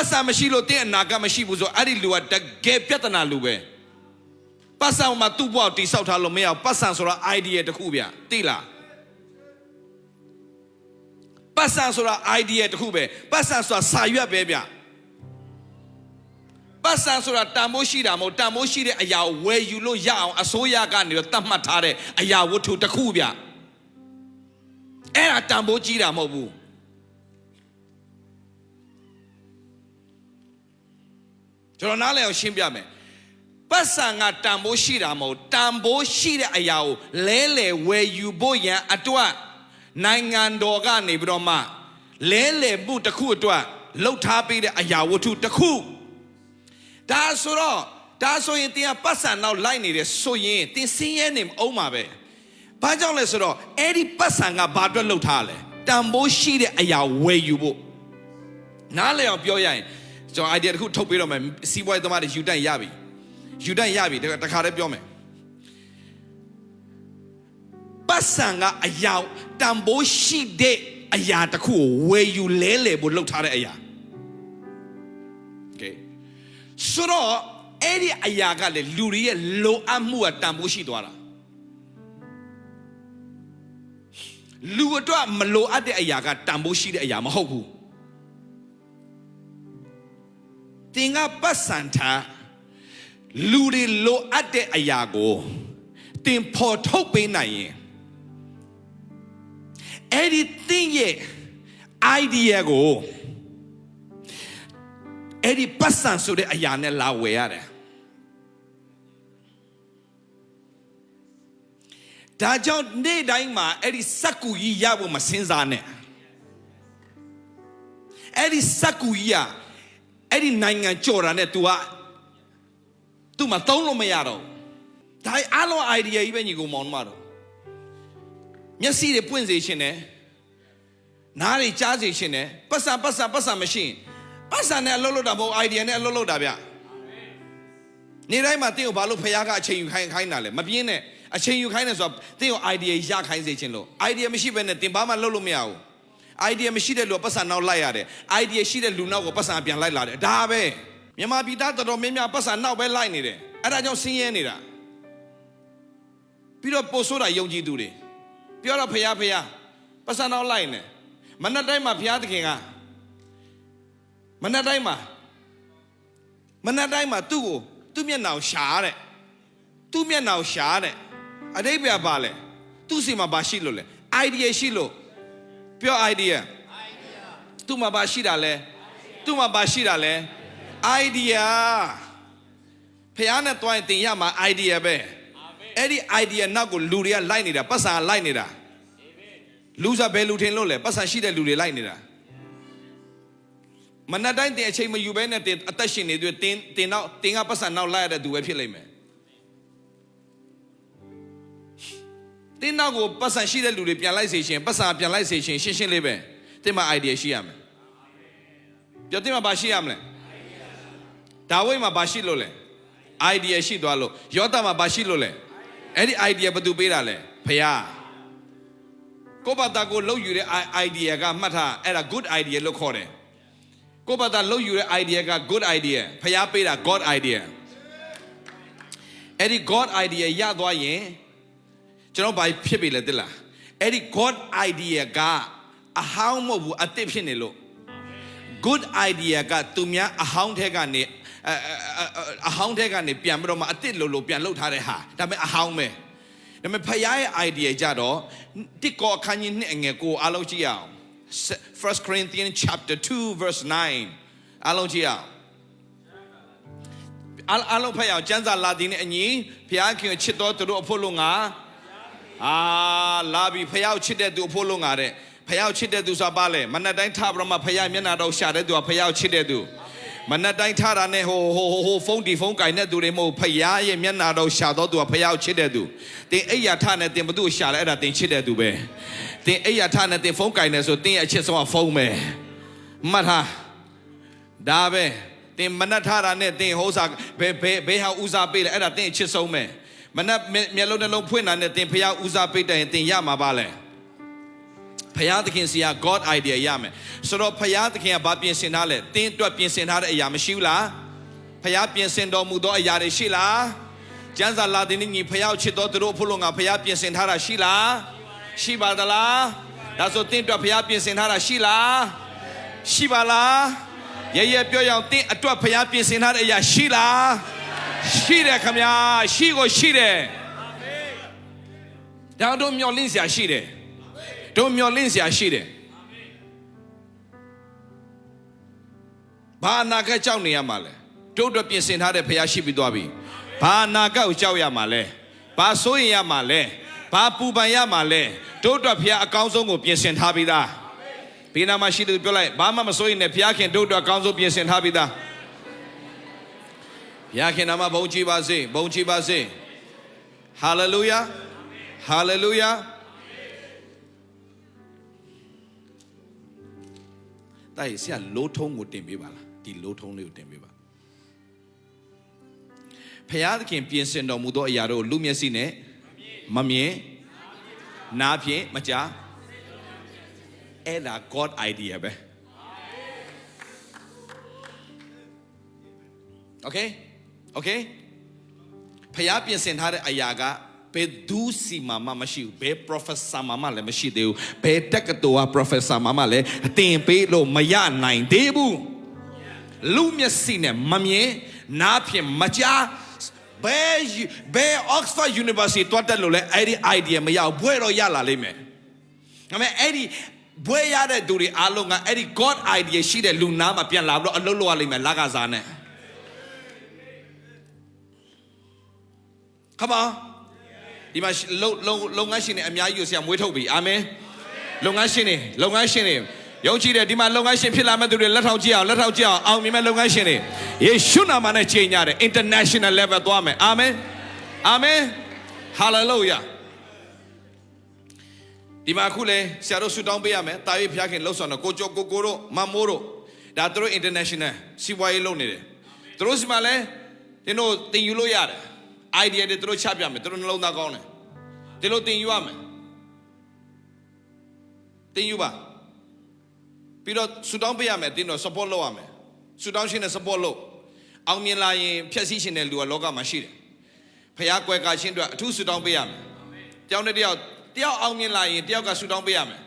ပတ်စံမရှိလို့တင်းအနာကမရှိဘူးဆိုအဲ့ဒီလူကတကယ်ပြဿနာလူပဲပတ်စံမှာသူ့ဘဝတိဆောက်ထားလို့မရဘူးပတ်စံဆိုတာ idea တစ်ခုဗျသိလားပတ်စံဆိုတာ idea တစ်ခုပဲပတ်စံဆိုတာစာရွက်ပဲဗျပတ်စံဆိုတာတန်မိုးရှိတာမဟုတ်တန်မိုးရှိတဲ့အရာကိုဝယ်ယူလို့ရအောင်အစိုးရကနေတော့တတ်မှတ်ထားတဲ့အရာဝတ္ထုတစ်ခုဗျအဲ့ဒါတန်ဖိုးကြီးတာမဟုတ်ဘူး ကျွန်တော်နားလည်အောင်ရှင်းပြမယ်ပတ်စံကတန်ဖိုးရှိတာမဟုတ်တန်ဖိုးရှိတဲ့အရာကိုလဲလဲဝယ်ယူဖို့ရန်အတွက်နိုင်ငံတော်ကနေပြီးတော့မှလဲလဲမှုတစ်ခုအတွက်လှုပ်ထားပေးတဲ့အရာဝတ္ထုတစ်ခုဒါဆိုတော့ဒါဆိုရင်တင်ကပတ်စံနောက်လိုက်နေတယ်ဆိုရင်တင်စင်းရဲနေအောင်ပါပဲ။ဘာကြောင့်လဲဆိုတော့အဲ့ဒီပတ်စံကဘာအတွက်လှုပ်ထားလဲ။တန်ဖိုးရှိတဲ့အရာဝယ်ယူဖို့နားလည်အောင်ပြောရရင် ကျွန်တော် idea တစ်ခုထုတ်ပေးတော့မယ်စီးပွားရေးသမားတွေယူတန့်ရပြီ။ယူတန့်ရပြီတခါတည်းပြောမယ်။ပတ်စံကအရာတန်ဖိုးရှိတဲ့အရာတစ်ခုကိုဝယ်ယူလဲလေဖို့လှုပ်ထားတဲ့အရာ။ Okay ဆိုတော့အဲ့ဒီအရာကလေလူတွေရဲ့လိုအပ်မှုကတန်ဖိုးရှိသွားတာလူအတွက်မလိုအပ်တဲ့အရာကတန်ဖိုးရှိတဲ့အရာမဟုတ်ဘူး တင်ကပတ်စံထားလူတွေလိုအပ်တဲ့အရာကိုတင်ဖော်ထုတ်ပေးနိုင်ရင်အဲ့ဒီတင်ရဲ့ idea ကိုအဲ့ဒီပတ်စံဆိုတဲ့အရာနဲ့လာဝယ်ရတယ်ဒါကြောင့်နေ့တိုင်းမှာအဲ့ဒီစက်ကူကြီးရဖို့မစင်စားနဲ့အဲ့ဒီစက်ကူကြီးက အဲ့ဒီနိုင်ငံကြော်တာနဲ့ तू က तू မသုံးလို့မရတော့ဘူးဒါအလုံး idea ကြီးပဲညီကောင်မောင်တို့မတော်မျက်စိတွေပွင့်စေရှင်တယ်နားတွေကြားစေရှင်တယ်ပတ်စံပတ်စံပတ်စံမရှိရင်ပတ်စံနဲ့အလုပ်လုပ်တာမဟုတ် idea နဲ့အလုပ်လုပ်တာဗျနေ့တိုင်းမှာတင်းကိုဘာလို့ဖခင်ကအချိန်ယူခိုင်းခိုင်းတာလဲမပြင်းနဲ့အချိန်ယူခိုင်းတယ်ဆိုတော့တင်းကို idea ရခိုင်းစေခြင်းလို့ idea မရှိဘဲနဲ့တင်ဘာမှလုပ်လို့မရဘူး idea မရှိတဲ့လူကပတ်စံနောက်လိုက်ရတယ် idea ရှိတဲ့လူနောက်ကိုပတ်စံပြန်လိုက်လာတယ်ဒါပဲမြန်မာပြည်သားတော်တော်များများပတ်စံနောက်ပဲလိုက်နေတယ်အဲ့ဒါကြောင့်ဆင်းရဲနေတာပြီးတော့ပို့ဆိုးတာယုံကြည်သူတွေပြောတော့ဖခင်ဖခင်ပတ်စံနောက်လိုက်နေမနက်တိုင်းမှာဖခင်သခင်ကမနက်တိုင်းမှာမနက်တိုင်းမှာသူ့ကိုသူ့မျက်နှာကိုရှာတဲ့သူ့မျက်နှာကိုရှာတဲ့အတိတ်ပြပါလဲသူ့စီမှာဘာရှိလို့လဲ idea ရှိလို့ ပြော idea သူ့မှာဘာရှိတာလဲသူ့မှာဘာရှိတာလဲ idea ဖះနဲ့တွိုင်းတင်ရမှာ idea ပဲအဲ့ဒီ idea နောက်ကိုလူတွေကလိုက်နေတာပတ်စံလိုက်နေတာလူစားဘယ်လူထင်လို့လဲပတ်စံရှိတဲ့လူတွေလိုက်နေတာမနက်တိုင်းတင်အချိန်မယူဘဲနဲ့တင်အသက်ရှင်နေတွေ့တင်တင်နောက်တင်ကပတ်စံနောက်လိုက်ရတဲ့သူပဲဖြစ်လိမ့်မယ် တင်းနောက်ကိုပတ်စံရှိတဲ့လူတွေပြန်လိုက်စေရှင်ပတ်စံပြန်လိုက်စေရှင်ရှင်းရှင်းလေးပဲတင်းမှာ idea ရှိရမယ်ပြောတင်းမှာဘာရှိရမလဲဒါဝိဒ်မှာဘာရှိလို့လဲ idea ရှိသွားလို့ယောသမှာဘာရှိလို့လဲအဲ့ဒီ idea ဘယ်သူပေးတာလဲဖခင်ကိုဘတာကိုလောက်ယူတဲ့ idea ကမှတ်ထားအဲ့ဒါ good idea လို့ခေါ်တယ်ကိုဘတာလောက်ယူတဲ့ idea က good idea ဖခင်ပေးတာ god idea အဲ့ဒီ god idea ရသွားရင် ကျွန်တော်ဘာဖြစ်ပြီလဲသိလားအဲ့ဒီ god idea ကအဟောင်းမဟုတ်ဘူးအစ်စ်ဖြစ်နေလို့ good idea ကသူများအဟောင်းထဲကနေအအဟောင်းထဲကနေပြန်ပြီးတော့မှအစ်စ်လို့လို့ပြန်လှုပ်ထားတဲ့ဟာဒါပေမဲ့အဟောင်းပဲဒါပေမဲ့ဖခင်ရဲ့ idea ကြတော့တစ်ကောအခန်းကြီးနှစ်အငယ်ကိုအားလုံးကြည့်အောင် First Corinthians chapter 2 verse 9အားလုံးကြည့်အောင်အားအားလုံးဖတ်ရအောင်ကျမ်းစာလာတင်နဲ့အညီဖခင်ချစ်တော်သူတို့အဖို့လို့ငါ အာလာပြီဖခင်ချစ်တဲ့သူအဖို့လို့ငါတဲ့ဖယောက်ချစ်တဲ့သူဆိုတာပါလေမနက်တိုင်းထပြီးတော့မှဖယောက်မျက်နှာတော့ရှာတဲ့သူကဖယောက်ချစ်တဲ့သူမနက်တိုင်းထတာနဲ့ဟိုဟိုဟိုဖုန်းဒီဖုန်းကင်တဲ့သူတွေမဟုတ်ဖယားရဲ့မျက်နှာတော့ရှာတော့သူကဖယောက်ချစ်တဲ့သူတင်အိယာထနဲ့တင်ဘသူ့ရှာလဲအဲ့ဒါတင်ချစ်တဲ့သူပဲတင်အိယာထနဲ့တင်ဖုန်းကင်နေဆိုတင်ရဲ့အချစ်ဆုံးကဖုန်းပဲမှတ်ထားဒါပဲတင်မနက်ထတာနဲ့တင်ဟိုးစားဘယ်ဘယ်ဘယ်ဟာဦးစားပေးလဲအဲ့ဒါတင်အချစ်ဆုံးပဲ မနက်မျက်လုံးနှလုံးဖွင့်တာနဲ့တင်ဖယောက်ဦးစားပေးတယ်ရင်တင်ရမှာပါလဲဖယားသခင်စီက God idea ရမယ်ဆိုတော့ဖယားသခင်ကဘာပြင်ဆင်ထားလဲတင်းအတွက်ပြင်ဆင်ထားတဲ့အရာမရှိဘူးလားဖယားပြင်ဆင်တော်မူသောအရာတွေရှိလားကျမ်းစာလာတဲ့ညီဖယားကိုချစ်တော်သူတို့အဖို့လို့ငါဖယားပြင်ဆင်ထားတာရှိလားရှိပါသလားဒါဆိုတင်းအတွက်ဖယားပြင်ဆင်ထားတာရှိလားရှိပါလားရဲရဲပြောရအောင်တင်းအတွက်ဖယားပြင်ဆင်ထားတဲ့အရာရှိလား ရှိတယ်ခမညာရှိကိုရှိတယ်ဒါတို့မျော်လင့်စရာရှိတယ်တို့မျော်လင့်စရာရှိတယ်ဘာအနာဂတ်ကြောက်နေရမှာလဲတို့အတွက်ပြင်ဆင်ထားတဲ့ဖယားရှိပြီးသွားပြီဘာအနာဂတ်ကိုကြောက်ရမှာလဲဘာစိုးရင်ရမှာလဲဘာပူပန်ရမှာလဲတို့အတွက်ဖယားအကောင်းဆုံးကိုပြင်ဆင်ထားပြီးသားဘေးနားမှာရှိသူပြောလိုက်ဘာမှမစိုးရင်လည်းဖယားခင်တို့အတွက်အကောင်းဆုံးပြင်ဆင်ထားပြီးသား ဖယားခင်နာမဘုန်းကြီးပါစေဘုန်းကြီးပါစေဟာလေလုယာဟာလေလုယာတိုက်ဆရာလိုးထုံးကိုတင်ပေးပါလားဒီလိုးထုံးလေးကိုတင်ပေးပါဖယားသခင်ပြင်ဆင်တော်မူသောအရာတို့ကိုလူမျက်စိနဲ့မမြင်နားဖြင့်မကြားအဲ့ဒါ God idea ပဲ Okay Okay ဖယားပြင်ဆင်ထားတဲ့အရာကဘယ်သူစီမာမမရှိဘူးဘယ် professor မာမလည်းမရှိသေးဘူးဘယ်တက္ကသိုလ်က professor မာမလည်းအတင်ပေးလို့မရနိုင်သေးဘူးလူမျက်စိနဲ့မမြင်နားဖြင့်မကြားဘယ်ဘယ် Oxford University တွတ်တက်လို့လဲအဲ့ဒီ idea မရဘူးဘွဲတော့ရလာလိမ့်မယ်ဒါပေမဲ့အဲ့ဒီဘွဲရတဲ့သူတွေအားလုံးကအဲ့ဒီ God idea ရှိတဲ့လူနားမှာပြန်လာပြီးတော့အလုပ်လုပ်ရလိမ့်မယ်လကစားနဲ့ Come on ဒီမှာလုံလုံလုပ်ငန်းရှင်တွေအများကြီးကိုဆရာမွေးထုတ်ပြီအာမင်လုပ်ငန်းရှင်တွေလုပ်ငန်းရှင်တွေယုံကြည်တယ်ဒီမှာလုပ်ငန်းရှင်ဖြစ်လာမဲ့သူတွေလက်ထောက်ကြည့်အောင်လက်ထောက်ကြည့်အောင်အောင်မြင်မဲ့လုပ်ငန်းရှင်တွေယေရှုနာမနဲ့ချိန်ကြတယ် international level သွားမယ်အာမင်အာမင် hallelujah ဒီမှာအခုလေဆရာတို့ဆူတောင်းပေးရမယ်တာ၍ဖျားခင်လှုပ်ဆောင်တော့ကိုကျော်ကိုကိုတို့မမိုးတို့ဒါသူတို့ international စီးပွားရေးလုပ်နေတယ်သူတို့စီမှာလဲတင်းတို့တင်ယူလို့ရတယ် idea တွေသူတို့ချပြမယ်သူတို့နှလုံးသားကောင်းတယ်ဒီလိုတင်ယူရမယ်တင်ယူပါပြီးတော့ဆူတောင်းပေးရမယ်တင်းတော့ support လုပ်ရမယ်ဆူတောင်းရှင်နဲ့ support လုပ်အောင်မြင်လာရင်ဖြည့်ဆည်းရှင်တဲ့လူကလောကမှာရှိတယ်ဖခင်ကွယ်ကာရှင်တို့အထူးဆူတောင်းပေးရမယ်တယောက်နဲ့တယောက်တယောက်အောင်မြင်လာရင်တယောက်ကဆူတောင်းပေးရမယ်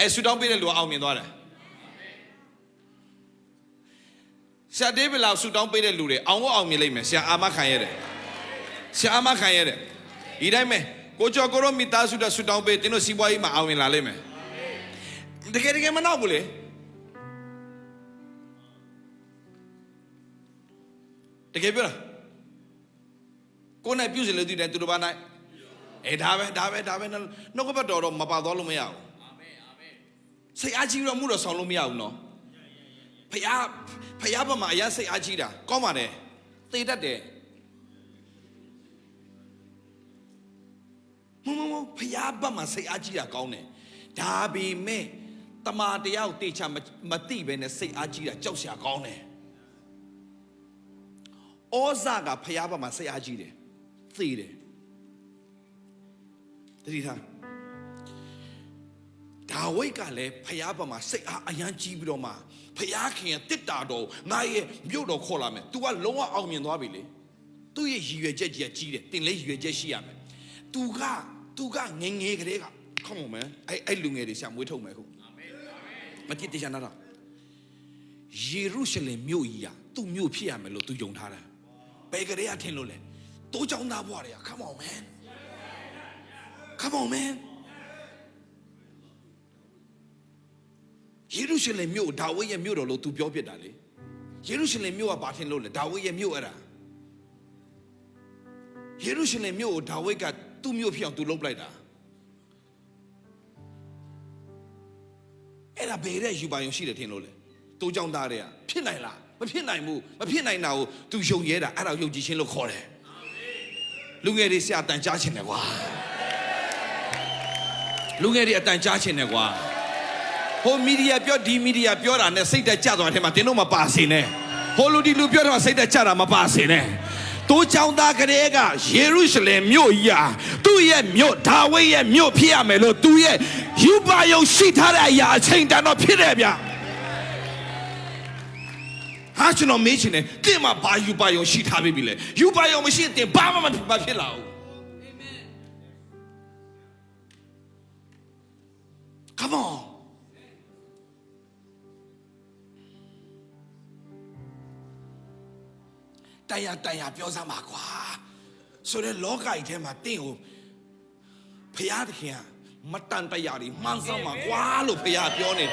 အဲဆူတောင်းပေးတဲ့လူကအောင်မြင်သွားတယ်ဆရာဒေးဗစ်လာဆူတောင်းပေးတဲ့လူတွေအောင်ဝအောင်မြင်လိမ့်မယ်ဆရာအာမခံရတယ် ဆရာအာမခံရတယ်ဒီတိုင်းပဲကိုကျော်ကိုရောမိသားစုတဲ့ဆူတောင်းပေးတင်းတို့စီးပွားရေးမှာအောင်မြင်လာလိမ့်မယ်တကယ်တကယ်မနောက်ဘူးလေတကယ်ပြောတာကိုယ်နဲ့ပြုစီလို့တည်တယ်သူတို့ဘာနိုင်အဲဒါပဲဒါပဲဒါပဲနှုတ်ကပတ်တော်တော့မပါသွားလို့မရဘူးအာမင်အာမင်စိတ်အားကြီးတော့မှုတော့ဆောင်လို့မရဘူးနော်ဖယားဖယားဘက်မှာအရင်စိတ်အားကြီးတာကောင်းပါတယ်သေတတ်တယ် မမမဖယားဘက်မှာစိတ်အားကြီးတာကောင်းတယ်ဒါပေမဲ့တမာတရားကိုတေချာမသိပဲနဲ့စိတ်အားကြီးတာကြောက်စရာကောင်းတယ်ဩဇာကဖယားဘက်မှာစိတ်အားကြီးတယ်သိတယ်တတိထားဒါဝိတ်ကလည်းဖျားပမှာစိတ်အားအယမ်းကြီးပြီးတော့မှဖျားခင်ရဲ့တစ်တာတော်ငါရဲ့မြို့တော်ခေါ်လာမယ်။ तू ကလုံးဝအောင်မြင်သွားပြီလေ။ तू ရဲ့ရည်ရွယ်ချက်ကြီးကကြီးတယ်။တင်လည်းရည်ရွယ်ချက်ရှိရမယ်။ သူကသူကငငယ်ကလေးကခေါင်းမန်အဲ့အဲ့လူငယ်တွေရှာမွေးထုတ်မယ်ခုအာမင်မကြည့်တရားနာတော့ယေရုရှလင်မြို့ကြီးอ่ะသူ့မြို့ဖြစ်ရမယ်လို့သူယုံထားတယ်ဘယ်ကလေးကထင်လို့လဲတိုးချောင်းသားဘွားတွေက come on man come on man ယေရုရှလင်မြို့ဒါဝိဒ်ရဲ့မြို့တော်လို့သူပြောပြတာလေယေရုရှလင်မြို့ကဘာထင်လို့လဲဒါဝိဒ်ရဲ့မြို့အဲ့ဒါယေရုရှလင်မြို့ကိုဒါဝိဒ်က သူ့မြို့ဖြစ်အောင် तू လုပ်လိုက်တာအဲ့ဒါဘယ်တဲ့ယူပါယုံရှိတယ်ထင်လို့လဲတိုးကြောင်သားတွေကဖြစ်နိုင်လားမဖြစ်နိုင်ဘူးမဖြစ်နိုင်တာကို तू ယုံရဲတာအဲ့ဒါကိုယုံကြည်ခြင်းလို့ခေါ်တယ်လူငယ်တွေဆရာတန်ကြားခြင်းတယ်ကွာလူငယ်တွေအတန်ကြားခြင်းတယ်ကွာဟိုမီဒီယာပြောဒီမီဒီယာပြောတာနဲ့စိတ်သက်ကြသွားတဲ့မှာတင်းတို့မပါစေနဲ့ဟိုလူဒီလူပြောတာစိတ်သက်ကြတာမပါစေနဲ့ တိုးချောင်းသားကလေးကယေရုရှလင်မြို့ကြီးဟာသူ့ရဲ့မြို့ဒါဝိဒ်ရဲ့မြို့ဖြစ်ရမယ်လို့သူရဲ့ယူပါယုံရှိထားတဲ့အရာအချိန်တန်တော့ဖြစ်တယ်ဗျဟာကျွန်တော်မေးချင်တယ်တင်မှာဘာယူပါယုံရှိထားပြီလဲယူပါယုံမရှိရင်တင်ဘာမှမဖြစ်ပါဖြစ်လာဘူး Come on တရားတရားပြောစမ်းပါကွာဆိုတော့လောကကြီးထဲမှာတင့်ကိုဖရာသခင်ကမတန်တရားတွေမှန်းစမ်းပါကွာလို့ဖရာပြောနေတယ်